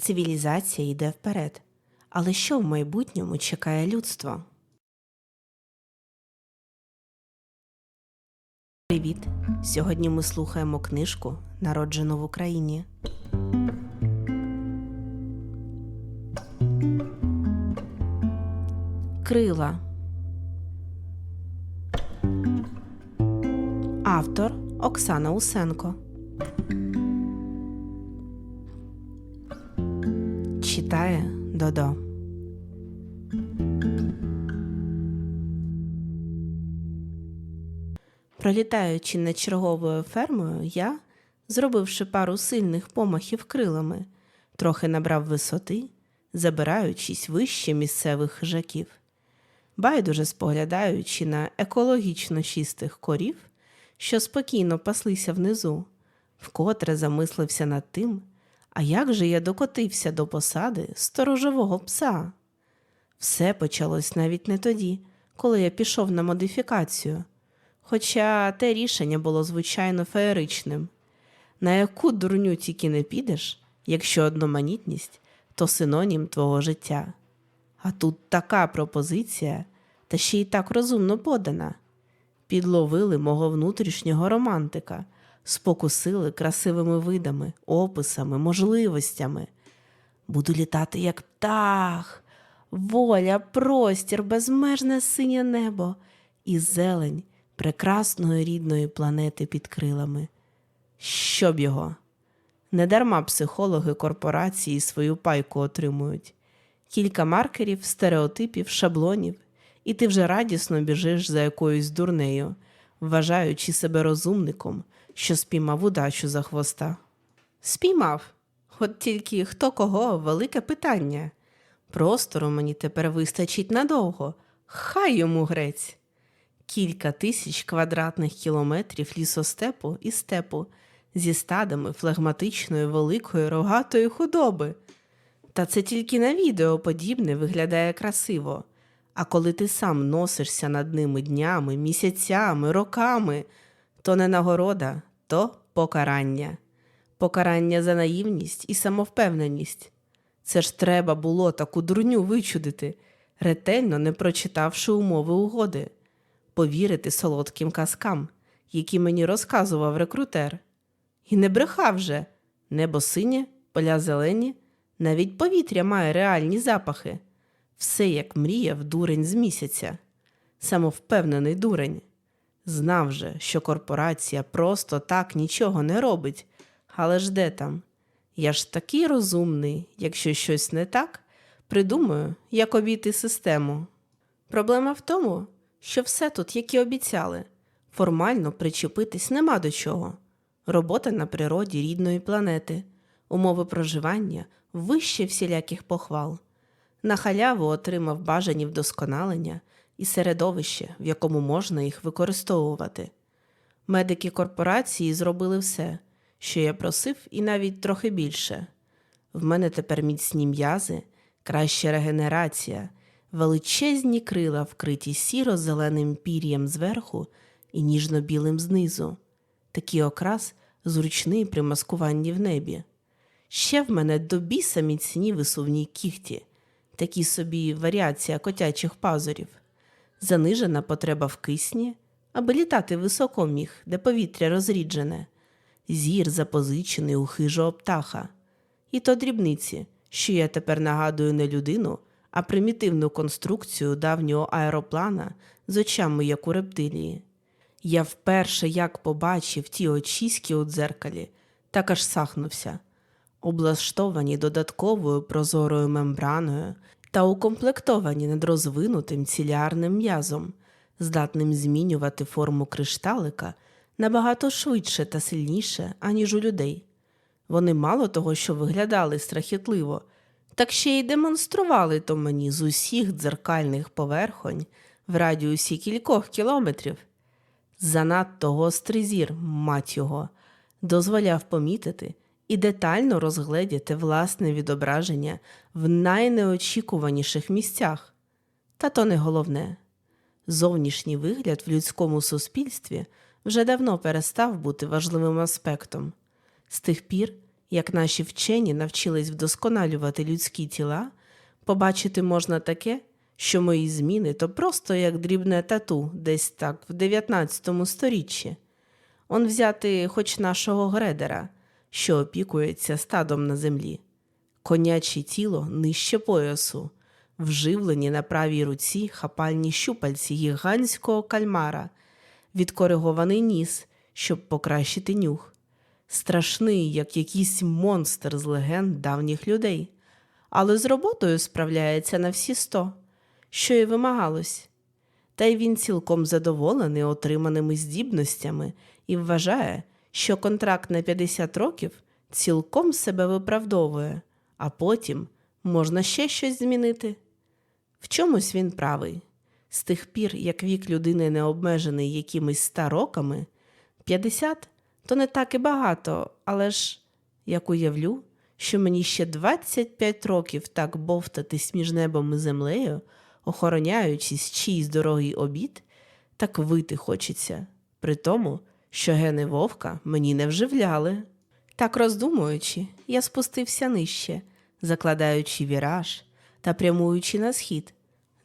Цивілізація йде вперед. Але що в майбутньому чекає людство? Привіт! Сьогодні ми слухаємо книжку Народжену в Україні. Крила. Автор Оксана Усенко. Читає Додо. Пролітаючи над черговою фермою, я, зробивши пару сильних помахів крилами, трохи набрав висоти, забираючись вище місцевих хижаків. Байдуже споглядаючи на екологічно чистих корів, що спокійно паслися внизу, вкотре замислився над тим, а як же я докотився до посади сторожового пса? Все почалось навіть не тоді, коли я пішов на модифікацію. Хоча те рішення було звичайно феєричним. На яку дурню тільки не підеш, якщо одноманітність, то синонім твого життя. А тут така пропозиція, та ще й так розумно подана. Підловили мого внутрішнього романтика, спокусили красивими видами, описами, можливостями. Буду літати як птах, воля, простір, безмежне синє небо і зелень прекрасної рідної планети під крилами. Щоб його. Недарма психологи корпорації свою пайку отримують. Кілька маркерів, стереотипів, шаблонів, і ти вже радісно біжиш за якоюсь дурнею, вважаючи себе розумником, що спіймав удачу за хвоста. Спіймав. От тільки хто кого велике питання. Простору мені тепер вистачить надовго. Хай йому грець. Кілька тисяч квадратних кілометрів лісостепу і степу зі стадами флегматичної великої рогатої худоби. Та це тільки на відео подібне виглядає красиво. А коли ти сам носишся над ними днями, місяцями, роками, то не нагорода, то покарання. Покарання за наївність і самовпевненість. Це ж треба було таку дурню вичудити, ретельно не прочитавши умови угоди, повірити солодким казкам, які мені розказував рекрутер. І не брехав же небо синє, поля зелені, навіть повітря має реальні запахи. Все як мріяв дурень з місяця, самовпевнений дурень. Знав же, що корпорація просто так нічого не робить, але ж де там? Я ж такий розумний, якщо щось не так, придумаю, як обійти систему. Проблема в тому, що все тут, як і обіцяли, формально причепитись нема до чого. Робота на природі рідної планети, умови проживання вище всіляких похвал. На халяву отримав бажані вдосконалення і середовище, в якому можна їх використовувати. Медики корпорації зробили все, що я просив, і навіть трохи більше. В мене тепер міцні м'язи, краща регенерація, величезні крила, вкриті сіро-зеленим пір'ям зверху і ніжно-білим знизу. Такий окрас зручний при маскуванні в небі. Ще в мене до біса міцні висувні кіхті, такі собі варіація котячих пазурів, занижена потреба в кисні, аби літати високо міг, де повітря розріджене, зір запозичений у хижого птаха. І то дрібниці, що я тепер нагадую не людину, а примітивну конструкцію давнього аероплана з очами, як у рептилії. Я вперше як побачив ті очіськи у дзеркалі, так аж сахнувся, облаштовані додатковою прозорою мембраною та укомплектовані недрозвинутим цілярним м'язом, здатним змінювати форму кришталика набагато швидше та сильніше, аніж у людей. Вони мало того, що виглядали страхітливо, так ще й демонстрували то мені з усіх дзеркальних поверхонь в радіусі кількох кілометрів. Занадто гострий зір, мать його, дозволяв помітити і детально розгледіти власне відображення в найнеочікуваніших місцях. Та то не головне. Зовнішній вигляд в людському суспільстві вже давно перестав бути важливим аспектом. З тих пір, Як наші вчені навчились вдосконалювати людські тіла, побачити можна таке, що мої зміни то просто як дрібне тату, десь так в 19 сторіччі. Он взяти хоч нашого гредера, що опікується стадом на землі. Коняче тіло нижче поясу, вживлені на правій руці хапальні щупальці гігантського кальмара, відкоригований ніс, щоб покращити нюх. Страшний, як якийсь монстр з легенд давніх людей, але з роботою справляється на всі сто, що й вимагалось. Та й він цілком задоволений отриманими здібностями і вважає, що контракт на 50 років цілком себе виправдовує, а потім можна ще щось змінити. В чомусь він правий. З тих пір, як вік людини не обмежений якимись 100 роками, 50 то не так і багато, але ж як уявлю, що мені ще 25 років так бовтатись між небом і землею, охороняючись чийсь дорогий обід, так вити хочеться, при тому, що гени вовка мені не вживляли. Так роздумуючи, я спустився нижче, закладаючи віраж та прямуючи на схід,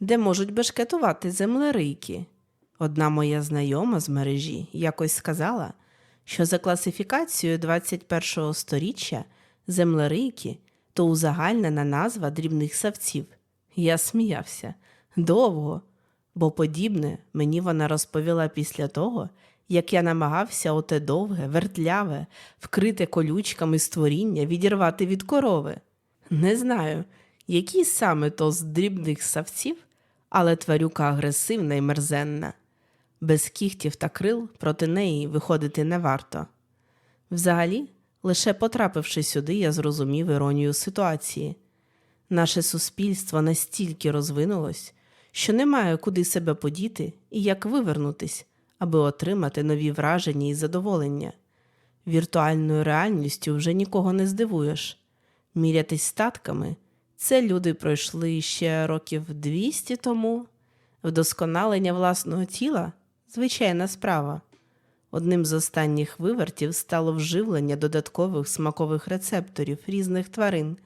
де можуть бешкетувати землерийки. Одна моя знайома з мережі якось сказала, що за класифікацією 21-го сторіччя землерийки то узагальнена назва дрібних савців. Я сміявся довго, бо подібне мені вона розповіла після того, як я намагався оте довге, вертляве, вкрите колючками створіння відірвати від корови. Не знаю, які саме то з дрібних савців, але тварюка агресивна і мерзенна. Без кігтів та крил проти неї виходити не варто. Взагалі, лише потрапивши сюди, я зрозумів іронію ситуації. Наше суспільство настільки розвинулось, що немає куди себе подіти і як вивернутись, аби отримати нові враження і задоволення. Віртуальною реальністю вже нікого не здивуєш. Мірятись статками це люди пройшли ще років 200 тому. Вдосконалення власного тіла звичайна справа. Одним з останніх вивертів стало вживлення додаткових смакових рецепторів різних тварин,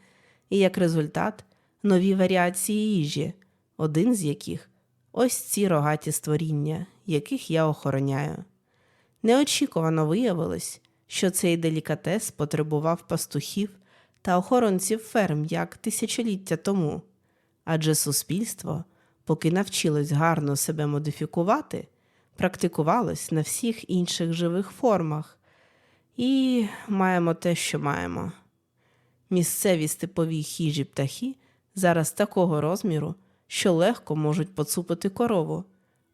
і як результат нові варіації їжі, один з яких ось ці рогаті створіння, яких я охороняю. Неочікувано виявилось, що цей делікатес потребував пастухів та охоронців ферм як тисячоліття тому, адже суспільство, поки навчилось гарно себе модифікувати, практикувалось на всіх інших живих формах, і маємо те, що маємо. Місцеві степові хижі птахи зараз такого розміру, що легко можуть поцупити корову,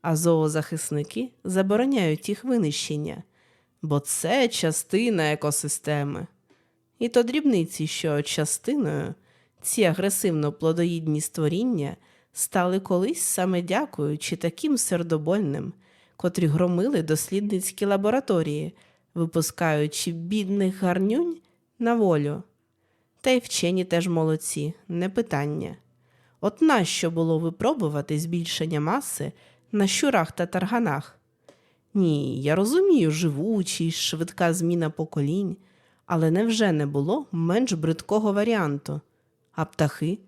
а зоозахисники забороняють їх винищення, бо це частина екосистеми. І то дрібниці, що частиною ці агресивно плодоїдні створіння стали колись саме дякуючи таким сердобольним, котрі громили дослідницькі лабораторії, випускаючи бідних гарнюнь на волю. Та й вчені теж молодці, не питання. От нащо було випробувати збільшення маси на щурах та тарганах? Ні, я розумію, живучість, швидка зміна поколінь, але невже не було менш бридкого варіанту? А птахи?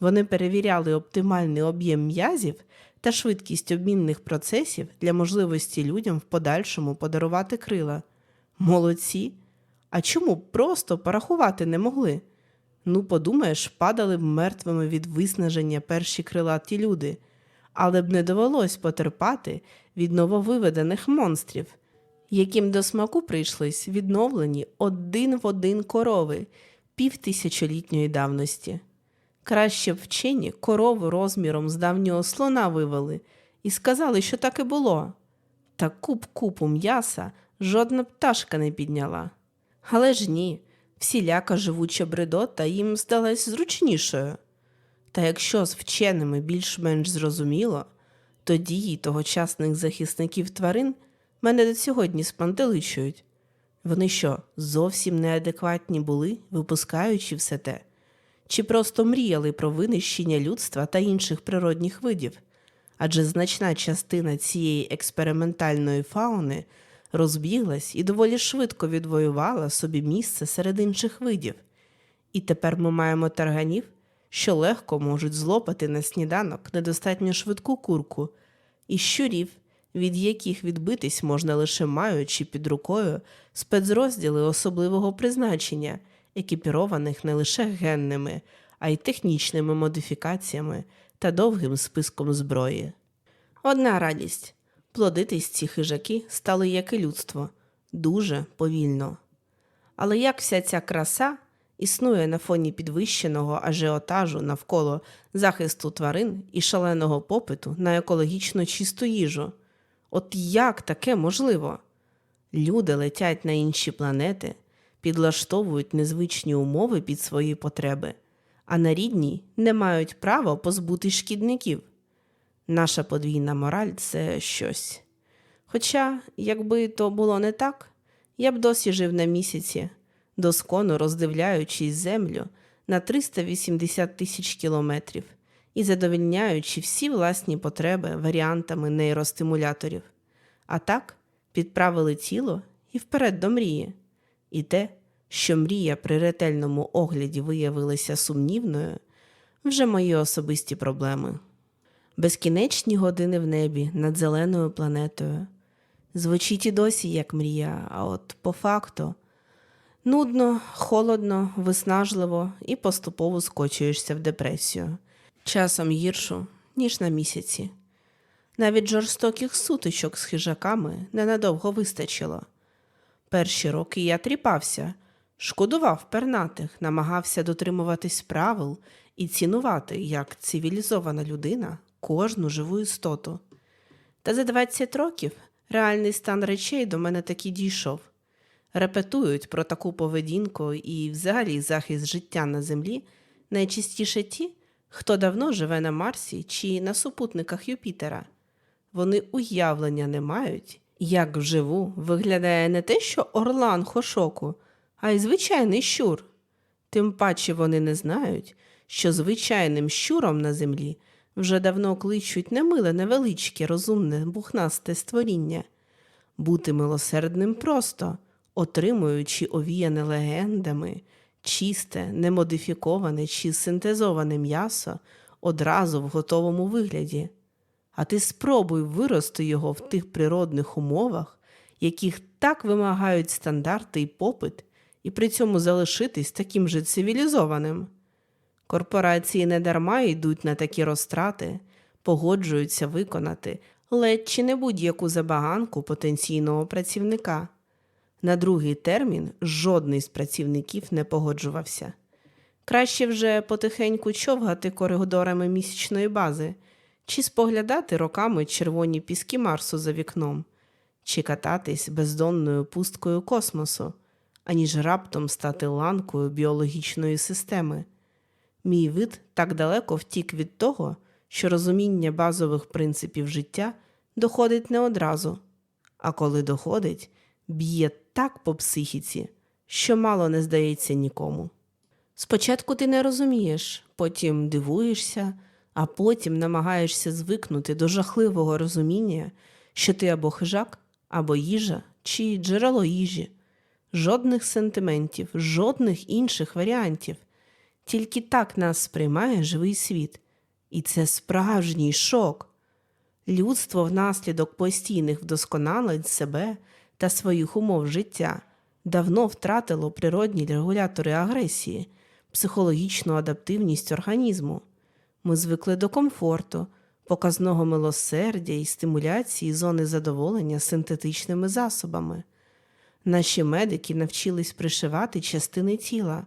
Вони перевіряли оптимальний об'єм м'язів та швидкість обмінних процесів для можливості людям в подальшому подарувати крила. Молодці. А чому просто порахувати не могли? Ну, подумаєш, падали б мертвими від виснаження перші крилаті люди, але б не довелось потерпати від нововиведених монстрів, яким до смаку прийшлись відновлені один в один корови півтисячолітньої давності. Краще б вчені корову розміром з давнього слона вивели і сказали, що так і було. Та куп купу м'яса жодна пташка не підняла. Але ж ні, всіляка живуча бредота їм здалась зручнішою. Та якщо з вченими більш-менш зрозуміло, то дії тогочасних захисників тварин мене до сьогодні спантеличують. Вони що, зовсім неадекватні були, випускаючи все те? Чи просто мріяли про винищення людства та інших природних видів? Адже значна частина цієї експериментальної фауни розбіглась і доволі швидко відвоювала собі місце серед інших видів. І тепер ми маємо тарганів, що легко можуть злопати на сніданок недостатньо швидку курку, і щурів, від яких відбитись можна лише маючи під рукою спецрозділи особливого призначення, екіпірованих не лише генними, а й технічними модифікаціями та довгим списком зброї. Одна радість плодитись ці хижаки стали, як і людство, дуже повільно. Але як вся ця краса існує на фоні підвищеного ажіотажу навколо захисту тварин і шаленого попиту на екологічно чисту їжу? От як таке можливо? Люди летять на інші планети, підлаштовують незвичні умови під свої потреби, а на рідній не мають права позбутись шкідників. Наша подвійна мораль це щось. Хоча, якби то було не так, я б досі жив на місяці, доскону роздивляючись землю на 380 тисяч кілометрів і задовільняючи всі власні потреби варіантами нейростимуляторів. А так підправили тіло і вперед до мрії. І те, що мрія при ретельному огляді виявилася сумнівною, вже мої особисті проблеми. Безкінечні години в небі над зеленою планетою. Звучить і досі як мрія, а от по факту нудно, холодно, виснажливо і поступово скочуєшся в депресію. Часом гіршу, ніж на місяці. Навіть жорстоких сутичок з хижаками ненадовго вистачило. Перші роки я тріпався, шкодував пернатих, намагався дотримуватись правил і цінувати як цивілізована людина кожну живу істоту. Та за 20 років реальний стан речей до мене таки дійшов. Репетують про таку поведінку і взагалі захист життя на землі найчастіше ті, хто давно живе на Марсі чи на супутниках Юпітера. Вони уявлення не мають, як вживу виглядає не те, що орлан хошоку, а й звичайний щур. Тим паче вони не знають, що звичайним щуром на землі вже давно кличуть не миле невеличке, розумне, бухнасте створіння. Бути милосердним просто, отримуючи овіяне легендами, чисте, немодифіковане чи синтезоване м'ясо одразу в готовому вигляді. А ти спробуй вирости його в тих природних умовах, яких так вимагають стандарти і попит, і при цьому залишитись таким же цивілізованим. Корпорації недарма йдуть на такі розтрати, погоджуються виконати ледь чи не будь-яку забаганку потенційного працівника. На другий термін жодний з працівників не погоджувався. Краще вже потихеньку човгати коридорами місячної бази, чи споглядати роками червоні піски Марсу за вікном, чи кататись бездонною пусткою космосу, аніж раптом стати ланкою біологічної системи. Мій вид так далеко втік від того, що розуміння базових принципів життя доходить не одразу, а коли доходить, б'є так по психіці, що мало не здається нікому. Спочатку ти не розумієш, потім дивуєшся, а потім намагаєшся звикнути до жахливого розуміння, що ти або хижак, або їжа чи джерело їжі, жодних сентиментів, жодних інших варіантів. Тільки так нас сприймає живий світ, і це справжній шок. Людство внаслідок постійних вдосконалень себе та своїх умов життя давно втратило природні регулятори агресії, психологічну адаптивність організму. Ми звикли до комфорту, показного милосердя і стимуляції зони задоволення синтетичними засобами. Наші медики навчились пришивати частини тіла,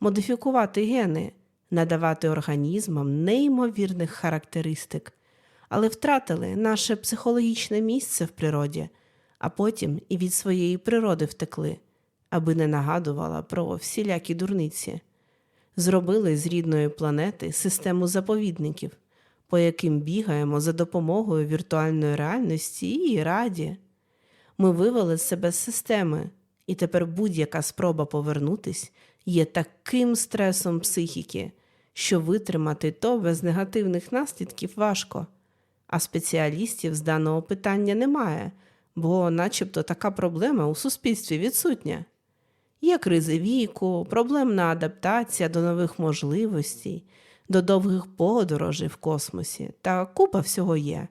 модифікувати гени, надавати організмам неймовірних характеристик, але втратили наше психологічне місце в природі, а потім і від своєї природи втекли, аби не нагадувала про всілякі дурниці. Зробили з рідної планети систему заповідників, по яким бігаємо за допомогою віртуальної реальності і раді. Ми вивели себе з системи, і тепер будь-яка спроба повернутись є таким стресом психіки, що витримати то без негативних наслідків важко, а спеціалістів з даного питання немає, бо начебто така проблема у суспільстві відсутня. Є кризи віку, проблемна адаптація до нових можливостей, до довгих подорожей в космосі та купа всього є.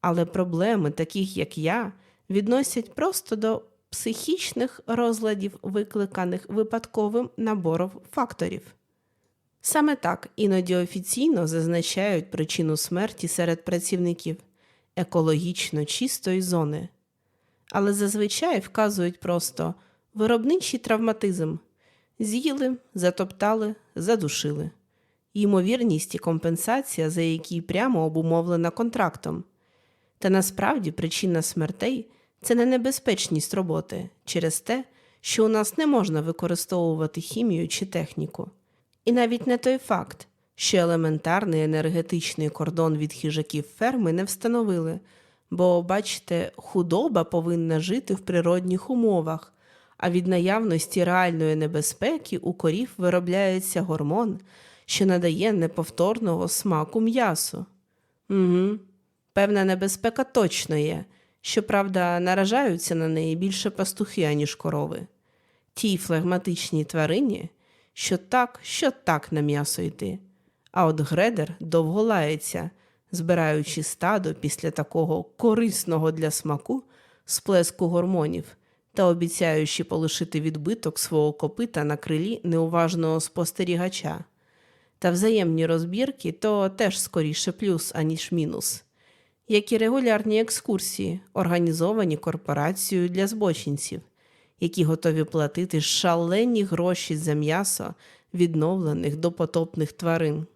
Але проблеми, таких як я, відносять просто до психічних розладів, викликаних випадковим набором факторів. Саме так іноді офіційно зазначають причину смерті серед працівників екологічно чистої зони, але зазвичай вказують просто виробничий травматизм з'їли, затоптали, задушили. Ймовірність і компенсація, за які прямо обумовлена контрактом. Та насправді причина смертей це не небезпечність роботи через те, що у нас не можна використовувати хімію чи техніку. І навіть не той факт, що елементарний енергетичний кордон від хижаків ферми не встановили, бо, бачите, худоба повинна жити в природних умовах, а від наявності реальної небезпеки у корів виробляється гормон, що надає неповторного смаку м'ясу. Угу. Певна небезпека точно є, щоправда, наражаються на неї більше пастухи, аніж корови. Тій флегматичній тварині, що так, що так на м'ясо йти. А от гредер довго лається, збираючи стадо після такого корисного для смаку сплеску гормонів та обіцяючи полишити відбиток свого копита на крилі неуважного спостерігача. Та взаємні розбірки то теж скоріше плюс, аніж мінус, як і регулярні екскурсії, організовані корпорацією для збочинців, які готові платити шалені гроші за м'ясо відновлених допотопних тварин.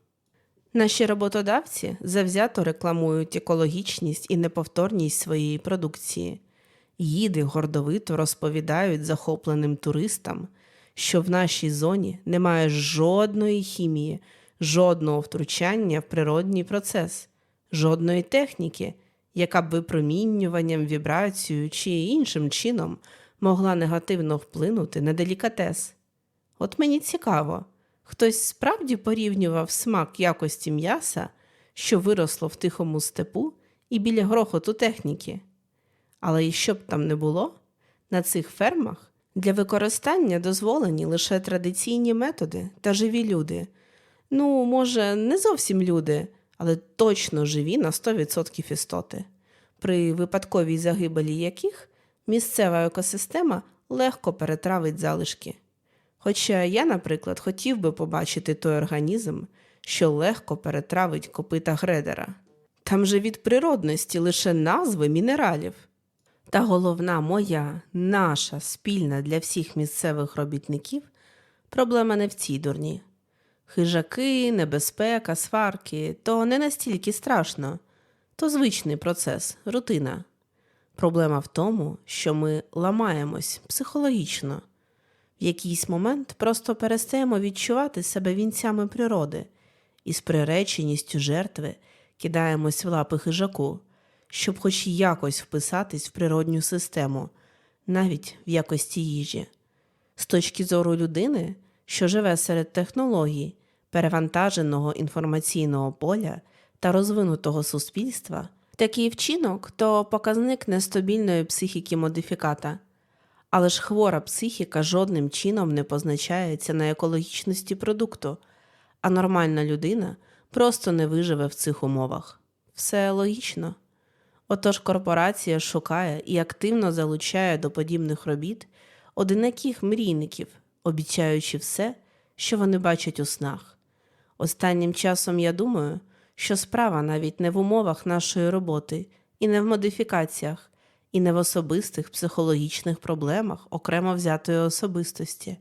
Наші роботодавці завзято рекламують екологічність і неповторність своєї продукції. Їди гордовито розповідають захопленим туристам, що в нашій зоні немає жодної хімії, жодного втручання в природній процес, жодної техніки, яка б випромінюванням, вібрацією чи іншим чином могла негативно вплинути на делікатес. От мені цікаво, хтось справді порівнював смак якості м'яса, що виросло в тихому степу і біля грохоту техніки. Але і що б там не було, на цих фермах для використання дозволені лише традиційні методи та живі люди. Ну, може, не зовсім люди, але точно живі на 100% істоти, при випадковій загибелі яких місцева екосистема легко перетравить залишки. Хоча я, наприклад, хотів би побачити той організм, що легко перетравить копита гредера. Там же від природності лише назви мінералів. Та головна моя, наша спільна для всіх місцевих робітників проблема не в цій дурні. Хижаки, небезпека, сварки то не настільки страшно, то звичний процес, рутина. Проблема в тому, що ми ламаємось психологічно. В якийсь момент просто перестаємо відчувати себе вінцями природи і з приреченістю жертви кидаємось в лапи хижаку щоб хоч якось вписатись в природню систему, навіть в якості їжі. З точки зору людини, що живе серед технологій, перевантаженого інформаційного поля та розвинутого суспільства, такий вчинок то показник нестабільної психіки модифіката. Але ж хвора психіка жодним чином не позначається на екологічності продукту, а нормальна людина просто не виживе в цих умовах. Все логічно. Отож корпорація шукає і активно залучає до подібних робіт одинаких мрійників, обіцяючи все, що вони бачать у снах. Останнім часом я думаю, що справа навіть не в умовах нашої роботи, і не в модифікаціях, і не в особистих психологічних проблемах окремо взятої особистості.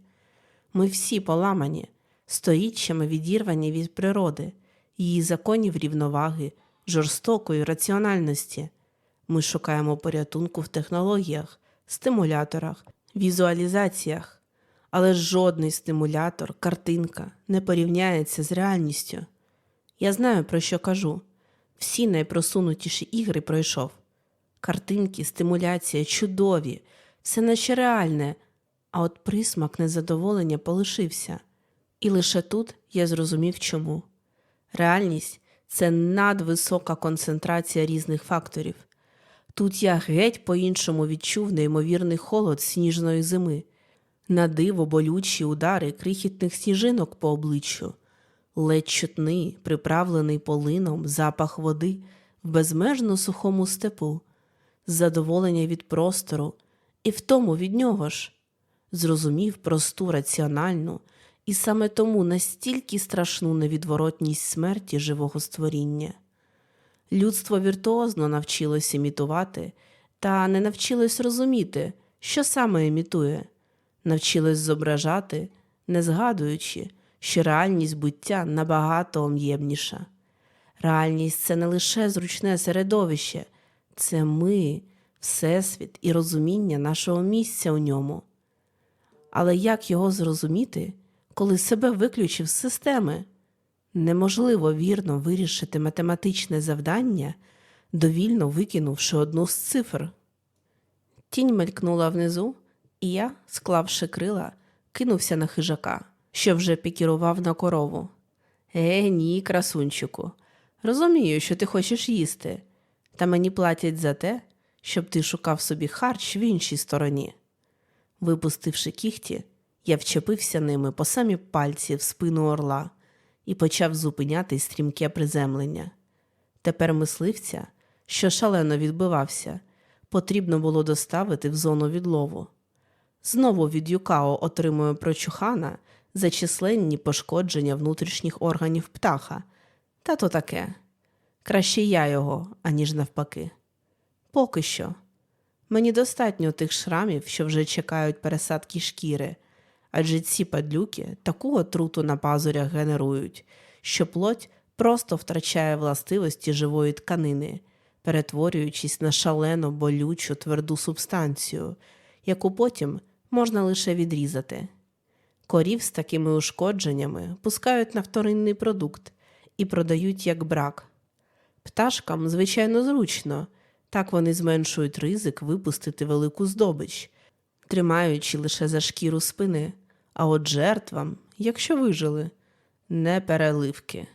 Ми всі поламані, сторіччями відірвані від природи, її законів рівноваги, жорстокої раціональності. Ми шукаємо порятунку в технологіях, стимуляторах, візуалізаціях, але жодний стимулятор, картинка не порівняється з реальністю. Я знаю, про що кажу. Всі найпросунутіші ігри пройшов. Картинки, стимуляція, чудові, все наче реальне, а от присмак незадоволення полишився. І лише тут я зрозумів чому. Реальність це надвисока концентрація різних факторів. Тут я геть по-іншому відчув неймовірний холод сніжної зими, на диво болючі удари крихітних сніжинок по обличчю, ледь чутний, приправлений полином запах води в безмежно сухому степу, задоволення від простору і втому від нього ж. Зрозумів просту раціональну і саме тому настільки страшну невідворотність смерті живого створіння. Людство віртуозно навчилось імітувати, та не навчилось розуміти, що саме імітує, навчилось зображати, не згадуючи, що реальність буття набагато ом'ємніша. Реальність це не лише зручне середовище, це ми, Всесвіт і розуміння нашого місця у ньому. Але як його зрозуміти, коли себе виключив з системи? Неможливо вірно вирішити математичне завдання, довільно викинувши одну з цифр. Тінь мелькнула внизу, і я, склавши крила, кинувся на хижака, що вже пікірував на корову. Е, ні, красунчику. Розумію, що ти хочеш їсти, та мені платять за те, щоб ти шукав собі харч в іншій стороні. Випустивши кіхті, я вчепився ними по самі пальці в спину орла і почав зупиняти стрімке приземлення. Тепер мисливця, що шалено відбивався, потрібно було доставити в зону відлову. Знову від Юкао отримую прочухана за численні пошкодження внутрішніх органів птаха. Та то таке. Краще я його, аніж навпаки. Поки що. Мені достатньо тих шрамів, що вже чекають пересадки шкіри, адже ці падлюки таку отруту на пазурях генерують, що плоть просто втрачає властивості живої тканини, перетворюючись на шалено болючу тверду субстанцію, яку потім можна лише відрізати. Корів з такими ушкодженнями пускають на вторинний продукт і продають як брак. Пташкам, звичайно, зручно, так вони зменшують ризик випустити велику здобич, тримаючи лише за шкіру спини, а от жертвам, якщо вижили, не переливки.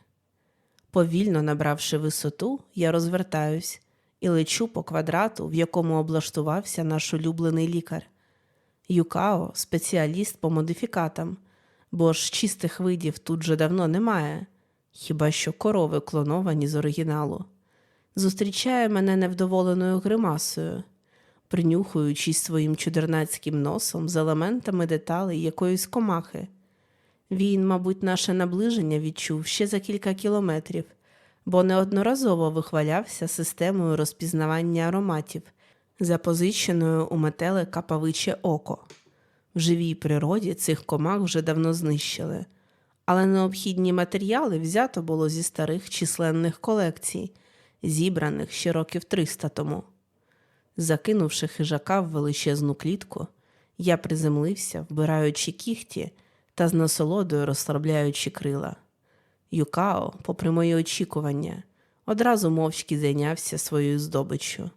Повільно набравши висоту, я розвертаюсь і лечу по квадрату, в якому облаштувався наш улюблений лікар. Юкао спеціаліст по модифікатам, бо ж чистих видів тут же давно немає, хіба що корови клоновані з оригіналу. Зустрічає мене невдоволеною гримасою, принюхуючись своїм чудернацьким носом з елементами деталей якоїсь комахи. Він, мабуть, наше наближення відчув ще за кілька кілометрів, бо неодноразово вихвалявся системою розпізнавання ароматів, запозиченою у метелика павиче око. В живій природі цих комах вже давно знищили, але необхідні матеріали взято було зі старих численних колекцій, зібраних ще років 300 тому. Закинувши хижака в величезну клітку, я приземлився, вбираючи кіхті та з насолодою розслабляючи крила. Юкао, попри мої очікування, одразу мовчки зайнявся своєю здобиччю,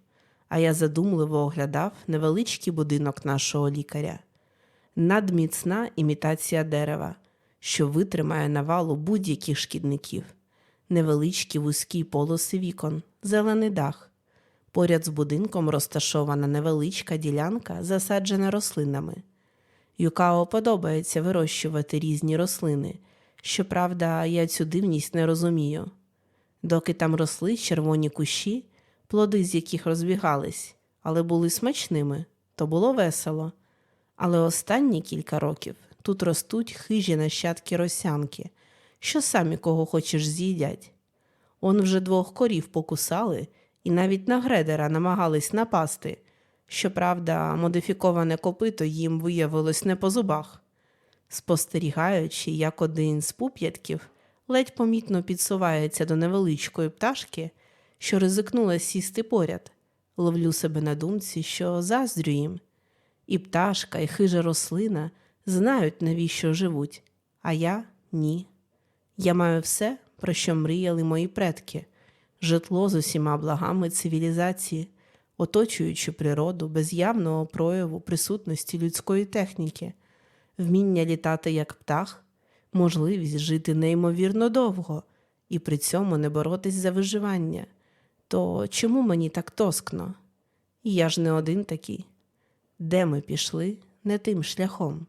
а я задумливо оглядав невеличкий будинок нашого лікаря. Надміцна імітація дерева, що витримає навалу будь-яких шкідників, невеличкі вузькі полоси вікон, зелений дах. Поряд з будинком розташована невеличка ділянка, засаджена рослинами. Юкао подобається вирощувати різні рослини. Щоправда, я цю дивність не розумію. Доки там росли червоні кущі, плоди з яких розбігались, але були смачними, то було весело. Але останні кілька років тут ростуть хижі нащадки росянки, що самі кого хочеш з'їдять. Он вже двох корів покусали і навіть на гредера намагались напасти. Щоправда, модифіковане копито їм виявилось не по зубах. Спостерігаючи, як один з пуп'ятків ледь помітно підсувається до невеличкої пташки, що ризикнула сісти поряд, ловлю себе на думці, що заздрю їм. І пташка, і хижа рослина знають, навіщо живуть, а я ні. Я маю все, про що мріяли мої предки, житло з усіма благами цивілізації, оточуючи природу без явного прояву присутності людської техніки, вміння літати як птах, можливість жити неймовірно довго і при цьому не боротись за виживання. То чому мені так тоскно? Я ж не один такий. Де ми пішли не тим шляхом?